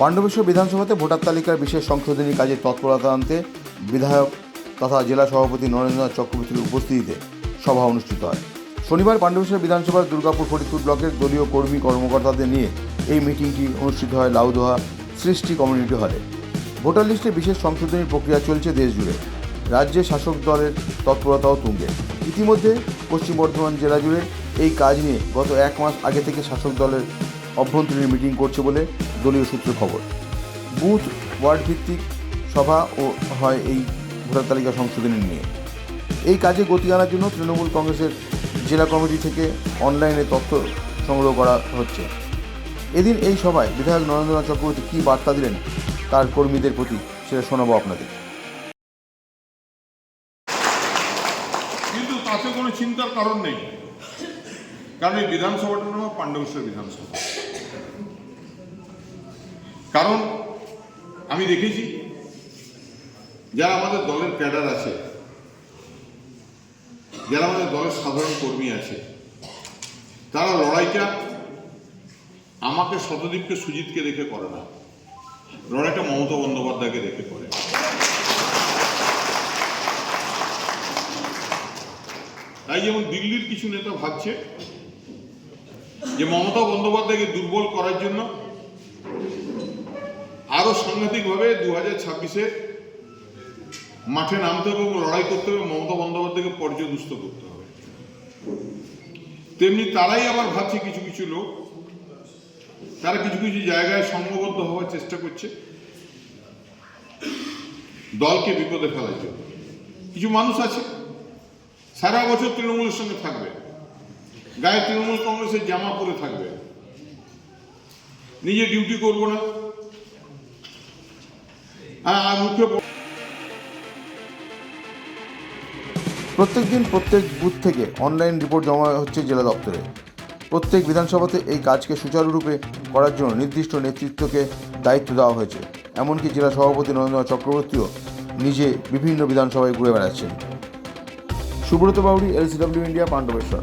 পাণ্ডবেশ্বর বিধানসভাতে ভোটার তালিকার বিশেষ সংশোধনী কাজে তৎপরতা আনতে বিধায়ক তথা জেলা সভাপতি নরেন্দ্রনাথ চক্রবর্তীর উপস্থিতিতে সভা অনুষ্ঠিত হয়। শনিবার পাণ্ডবেশ্বর বিধানসভার দুর্গাপুর ফরিদপুর ব্লকের দলীয় কর্মী কর্মকর্তাদের নিয়ে এই মিটিংটি অনুষ্ঠিত হয় লাউদোহা সৃষ্টি কমিউনিটি হলে। ভোটার লিস্টে বিশেষ সংশোধনী প্রক্রিয়া চলছে দেশ জুড়ে রাজ্যে শাসক দলের তৎপরতাও তুঙ্গে। ইতিমধ্যে পশ্চিম বর্ধমান জেলা জুড়ে এই কাজ নিয়ে গত এক মাস আগে থেকে শাসক দলের অভ্যন্তরীণ মিটিং করছে বলে দলীয় সূত্রে খবর। বুথ ওয়ার্ড ভিত্তিক সভা ও হয় এই ভোটার তালিকা সংশোধনী নিয়ে। এই কাজে গতি আনার জন্য তৃণমূল কংগ্রেসের জেলা কমিটি থেকে অনলাইনে তথ্য সংগ্রহ করা হচ্ছে। এদিন এই সভায় বিধায়ক নরেন্দ্রনাথ চক্রবর্তী কী বার্তা দিলেন তার কর্মীদের প্রতি সেটা শোনাবো আপনাদের। কিন্তু তাতে কোনো চিন্তার কারণ নেই। কারণ এই বিধানসভাটার নাম পাণ্ডবেশ্বর বিধানসভা। কারণ আমি দেখেছি, যারা আমাদের দলের ক্যাডার আছে, যারা আমাদের দলের সাধারণ কর্মী আছে, তারা লড়াইটা আমাকে শতদীপকে সুজিতকে দেখে করে না, লড়াইটা মমতা বন্দ্যোপাধ্যায়কে দেখে করে। তাই যেমন দিল্লির কিছু নেতা ভাবছে যে মমতা বন্দ্যোপাধ্যায়কে দুর্বল করার জন্য আরও সাংঘাতিকভাবে দু হাজার মাঠে নামতে হবে এবং লড়াই করতে হবে, মমতা বন্দ্যোপাধ্যায়কে পর্যদুস্ত করতে হবে। তেমনি তারাই আবার ভাবছে কিছু কিছু লোক, তারা কিছু কিছু জায়গায় সংঘবদ্ধ হওয়ার চেষ্টা করছে, দলকে বিপদে ফেলার জন্য। কিছু মানুষ আছে, সারা বছর তৃণমূলের সঙ্গে থাকবে, গায়ে তৃণমূল কংগ্রেসের জামা পরে থাকবে। নিজে ডিউটি করব না মুখে প্রত্যেক দিন প্রত্যেক বুথ থেকে অনলাইন রিপোর্ট জমা হচ্ছে জেলা দপ্তরে। প্রত্যেক বিধানসভাতে এই কাজকে সুচারুরূপে করার জন্য নির্দিষ্ট নেতৃত্বকে দায়িত্ব দেওয়া হয়েছে। এমনকি জেলা সভাপতি নরেন্দ্রনাথ চক্রবর্তীও নিজে বিভিন্ন বিধানসভায় ঘুরে বেড়াচ্ছেন। Subrata Bauri LCW India Pandaveswar.